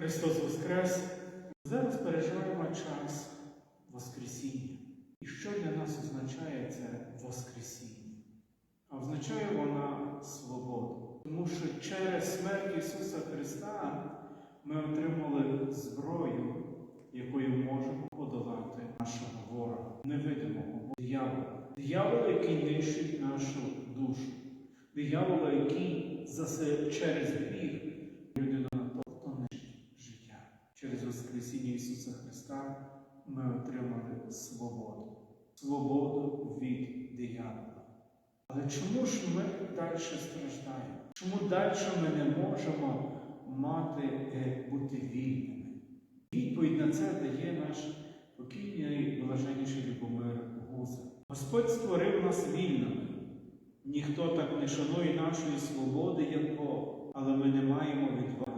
Христос Воскрес! Зараз переживаємо час Воскресіння. І що для нас означає це Воскресіння? А означає вона свободу. Тому що через смерть Ісуса Христа ми отримали зброю, якою можемо подолати нашого ворога, невидимого диявола. Диявола, який нищить нашу душу. Диявола, який через гріх Через Воскресіння Ісуса Христа ми отримали свободу. Свободу від диявола. Але чому ж ми далі страждаємо? Чому далі ми не можемо мати, е, бути вільними? Відповідь на це дає наш покійний блаженніший Любомир Гуза. Господь створив нас вільними. Ніхто так не шанує нашої свободи, як Бог, але ми не маємо відваги